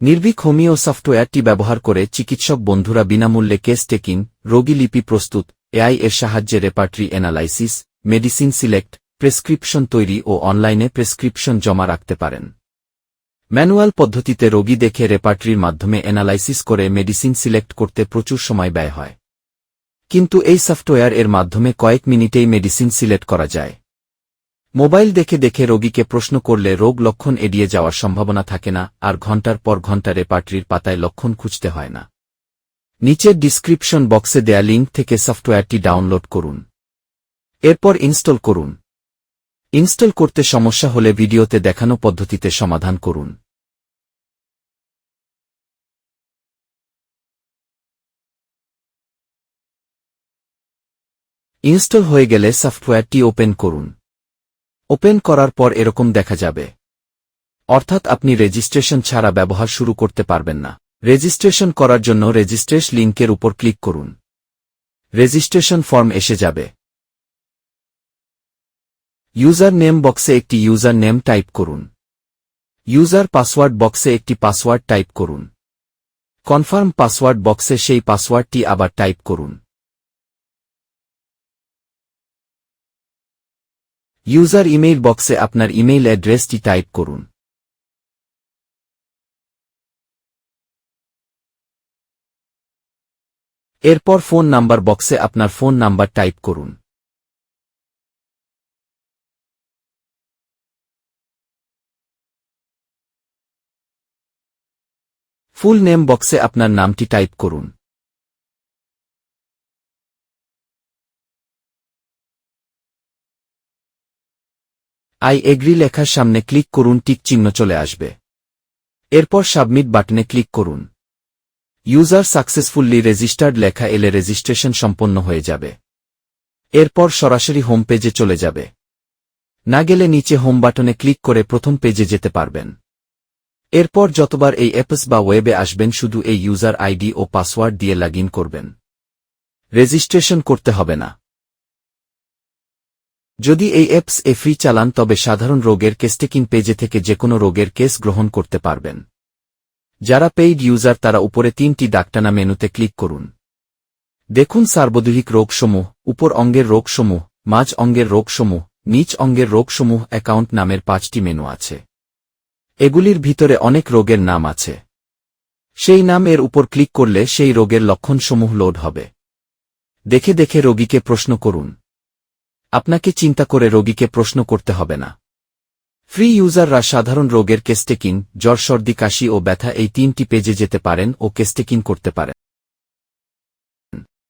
নির্ভীক হোমিও সফটওয়্যারটি ব্যবহার করে চিকিৎসক বন্ধুরা বিনামূল্যে কেস টেকিং, রোগী লিপি প্রস্তুত, এআই এর সাহায্যে repertory analysis, medicine select, prescription তৈরি ও অনলাইনে প্রেসক্রিপশন জমা রাখতে পারেন। ম্যানুয়াল পদ্ধতিতে রোগী দেখে রেপার্টরির মাধ্যমে অ্যানালাইসিস করে মেডিসিন সিলেক্ট করতে প্রচুর সময় ব্যয় হয়। কিন্তু এই সফটওয়্যার এর মাধ্যমে কয়েক মিনিটেই মেডিসিন সিলেক্ট করা যায়। মোবাইল দেখে দেখে রোগীকে প্রশ্ন করলে রোগ লক্ষণ এড়িয়ে যাওয়ার সম্ভাবনা থাকে না, আর ঘণ্টার পর ঘণ্টা রেপার্টরির পাতায় লক্ষণ খুঁজতে হয় না। নিচের ডিসক্রিপশন বক্সে দেয়া লিঙ্ক থেকে সফটওয়্যারটি ডাউনলোড করুন। এরপর ইনস্টল করুন। ইনস্টল করতে সমস্যা হলে ভিডিওতে দেখানো পদ্ধতিতে সমাধান করুন। ইনস্টল হয়ে গেলে সফটওয়্যারটি ওপেন করুন। ওপেন করার পর এরকম দেখা যাবে। অর্থাৎ আপনি রেজিস্ট্রেশন ছাড়া ব্যবহার শুরু করতে পারবেন না। রেজিস্ট্রেশন করার জন্য রেজিস্ট্রেশ লিঙ্কের উপর ক্লিক করুন। রেজিস্ট্রেশন ফর্ম এসে যাবে। ইউজার নেম বক্সে একটি ইউজার নেম টাইপ করুন। ইউজার পাসওয়ার্ড বক্সে একটি পাসওয়ার্ড টাইপ করুন। কনফার্ম পাসওয়ার্ড বক্সে সেই পাসওয়ার্ডটি আবার টাইপ করুন। ইউজার ইমেইল বক্সে আপনার ইমেইল অ্যাড্রেসটি টাইপ করুন। এরপর ফোন নাম্বার বক্সে আপনার ফোন নাম্বার টাইপ করুন। ফুল নেম বক্সে আপনার নামটি টাইপ করুন। আই এগ্রি লেখার সামনে ক্লিক করুন, টিক চিহ্ন চলে আসবে। এরপর সাবমিট বাটনে ক্লিক করুন। ইউজার সাকসেসফুল্লি রেজিস্টার্ড লেখা এলে রেজিস্ট্রেশন সম্পন্ন হয়ে যাবে। এরপর সরাসরি হোম পেজে চলে যাবে। না গেলে নিচে হোম বাটনে ক্লিক করে প্রথম পেজে যেতে পারবেন। এরপর যতবার এই অ্যাপস বা ওয়েবে আসবেন, শুধু এই ইউজার আইডি ও পাসওয়ার্ড দিয়ে লগ করবেন। রেজিস্ট্রেশন করতে হবে না। যদি এই অ্যাপস এ ফ্রি চালান, তবে সাধারণ রোগের কেসটেকিং পেজে থেকে যে কোনো রোগের কেস গ্রহণ করতে পারবেন। যারা পেইড ইউজার তারা উপরে তিনটি ডাকটানা মেনুতে ক্লিক করুন। দেখুন সার্বদৈহিক রোগসমূহ, উপর অঙ্গের রোগসমূহ, মাঝ অঙ্গের রোগসমূহ, নিচ অঙ্গের রোগসমূহ অ্যাকাউন্ট নামের পাঁচটি মেনু আছে। এগুলির ভিতরে অনেক রোগের নাম আছে। সেই নাম এর উপর ক্লিক করলে সেই রোগের লক্ষণসমূহ লোড হবে। দেখে দেখে রোগীকে প্রশ্ন করুন। আপনাকে চিন্তা করে রোগীকে প্রশ্ন করতে হবে না। ফ্রি ইউজাররা সাধারণ রোগের কেস্টেকিং জ্বর, সর্দি, কাশি ও ব্যথা এই তিনটি পেজে যেতে পারেন ও কেস্টেকিং করতে পারেন।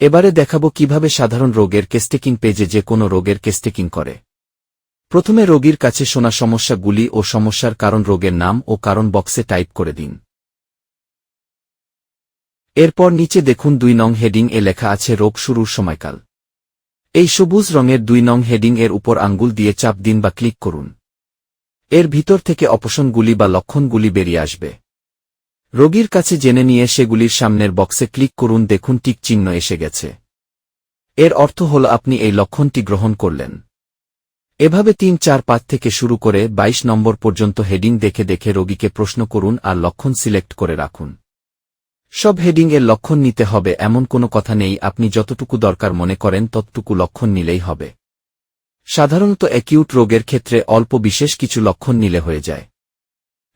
এবারে দেখাব কীভাবে সাধারণ রোগের কেস্টেকিং পেজে যে কোনো রোগের কেস্টেকিং করে। প্রথমে রোগীর কাছে শোনা সমস্যাগুলি ও সমস্যার কারণ রোগের নাম ও কারণ বক্সে টাইপ করে দিন। এরপর নিচে দেখুন দুই নং হেডিং এ লেখা আছে রোগ শুরুর সময়কাল। এই সবুজ রঙের দুই নং হেডিং এর উপর আঙ্গুল দিয়ে চাপ দিন বা ক্লিক করুন। এর ভিতর থেকে অপশনগুলি বা লক্ষণগুলি বেরিয়ে আসবে। রোগীর কাছে জেনে নিয়ে সেগুলির সামনের বক্সে ক্লিক করুন, দেখুন টিক চিহ্ন এসে গেছে। এর অর্থ হল আপনি এই লক্ষণটি গ্রহণ করলেন। এভাবে তিন, চার, পাঁচ থেকে শুরু করে ২২ নম্বর পর্যন্ত হেডিং দেখে দেখে রোগীকে প্রশ্ন করুন আর লক্ষণ সিলেক্ট করে রাখুন। সব হেডিংয়ের লক্ষণ নিতে হবে, এমন কোনো কথা নেই, আপনি যতটুকু দরকার মনে করেন, ততটুকু লক্ষণ নিলেই হবে। সাধারণত অ্যাকিউট রোগের ক্ষেত্রে অল্প বিশেষ কিছু লক্ষণ নিলে হয়ে যায়।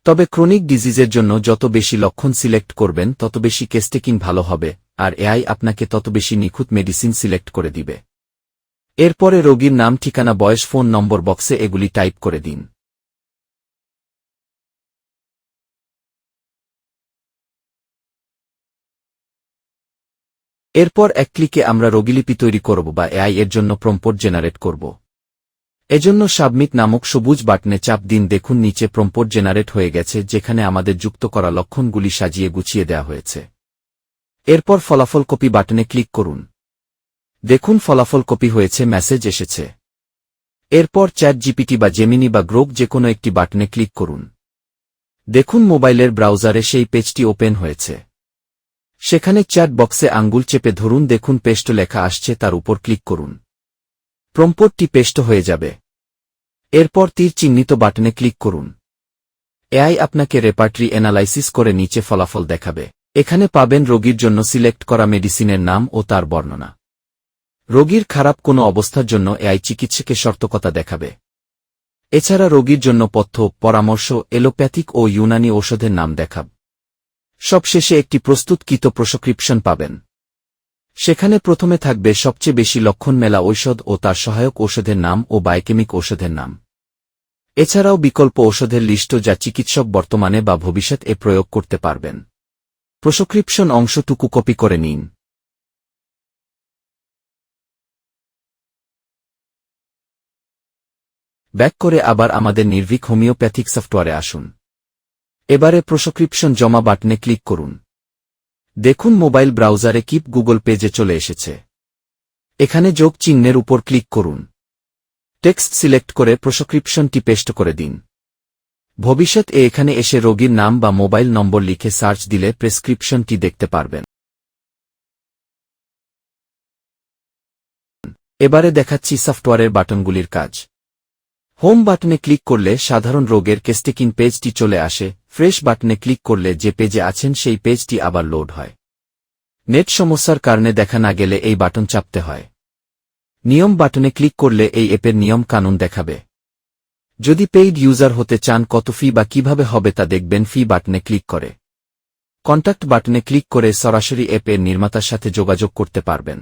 তবে ক্রনিক ডিজিজের জন্য যত বেশি লক্ষণ সিলেক্ট করবেন, তত বেশি কেস্টেকিং ভালো হবে, আর এআই আপনাকে তত বেশি নিখুঁত মেডিসিন সিলেক্ট করে দিবে। এরপরে রোগীর নাম, ঠিকানা, বয়স ফোন নম্বর বক্সে এগুলি টাইপ করে দিন। এরপর এক ক্লিকে আমরা রোগীলিপি তৈরি করব বা এআই এর জন্য প্রম্পট জেনারেট করব। এজন্য সাবমিট নামক সবুজ বাটনে চাপ দিন দেখুন নিচে প্রম্পট জেনারেট হয়ে গেছে, যেখানে আমাদের যুক্ত করা লক্ষণগুলি সাজিয়ে গুছিয়ে দেওয়া হয়েছে। এরপর ফলাফল কপি বাটনে ক্লিক করুন। দেখুন ফলাফল কপি হয়েছে, মেসেজ এসেছে। এরপর চ্যাট জিপিটি বা জেমিনি বা গ্রোক যে কোনো একটি বাটনে ক্লিক করুন। দেখুন মোবাইলের ব্রাউজারে সেই পেজটি ওপেন হয়েছে। সেখানে চ্যাট বক্সে আঙ্গুল চেপে ধরুন, দেখুন পেস্ট লেখা আসছে, তার উপর ক্লিক করুন। প্রম্পটটি পেস্ট হয়ে যাবে। এরপর তীর চিহ্নিত বাটনে ক্লিক করুন। এআই আপনাকে রেপার্টরি অ্যানালাইসিস করে নিচে ফলাফল দেখাবে। এখানে পাবেন রোগীর জন্য সিলেক্ট করা মেডিসিনের নাম ও তার বর্ণনা। রোগীর খারাপ কোনো অবস্থার জন্য এআই চিকিৎসকে সর্তকতা দেখাবে। এছাড়া রোগীর জন্য পথ্য, পরামর্শ, এলোপ্যাথিক ও ইউনানি ঔষধের নাম দেখাব। সবশেষে একটি প্রস্তুতকৃত প্রসক্রিপশন পাবেন। সেখানে প্রথমে থাকবে সবচেয়ে বেশি লক্ষণ মেলা ঔষধ ও তার সহায়ক ঔষধের নাম ও বায়োকেমিক ঔষধের নাম। এছাড়াও বিকল্প ঔষধের লিস্ট যা চিকিৎসক বর্তমানে বা ভবিষ্যৎ এ প্রয়োগ করতে পারবেন। প্রসক্রিপশন অংশটুকু কপি করে নিন। ব্যাক করে আবার আমাদের নির্ভীক হোমিওপ্যাথিক সফটওয়্যারে আসুন। এবারে প্রসক্রিপশন জমা বাটনে ক্লিক করুন। দেখুন মোবাইল ব্রাউজারে কিপ গুগল পেজে চলে এসেছে। এখানে যোগ চিহ্নের উপর ক্লিক করুন। টেক্সট সিলেক্ট করে প্রসক্রিপশনটি পেস্ট করে দিন। ভবিষ্যৎ এ এখানে এসে রোগীর নাম বা মোবাইল নম্বর লিখে সার্চ দিলে প্রেসক্রিপশনটি দেখতে পারবেন। এবারে দেখাচ্ছি সফটওয়্যারের বাটনগুলির কাজ। হোম বাটনে ক্লিক করলে সাধারণ রোগের কেস্টেকিং পেজটি চলে আসে, ফ্রেশ বাটনে ক্লিক করলে যে পেজে আছেন সেই পেজটি আবার লোড হয়। নেট সমস্যার কারণে দেখা না গেলে এই বাটন চাপতে হয়। নিয়ম বাটনে ক্লিক করলে এই অ্যাপের নিয়ম কানুন দেখাবে। যদি পেইড ইউজার হতে চান কত ফি বা কীভাবে হবে তা দেখবেন ফি বাটনে ক্লিক করে। কন্ট্যাক্ট বাটনে ক্লিক করে সরাসরি অ্যাপের নির্মাতার সাথে যোগাযোগ করতে পারবেন।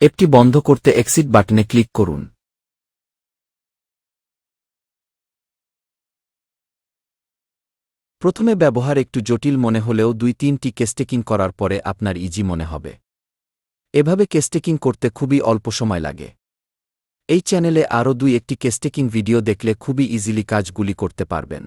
অ্যাপটি বন্ধ করতে এক্সিট বাটনে ক্লিক করুন। প্রথমে ব্যবহার একটু জটিল মনে হলেও দুই তিনটি কেস্টেকিং করার পরে আপনার ইজি মনে হবে। এভাবে কেস্টেকিং করতে খুবই অল্প সময় লাগে। এই চ্যানেলে আরও দুই একটি কেস্টেকিং ভিডিও দেখলে খুবই ইজিলি কাজগুলি করতে পারবেন।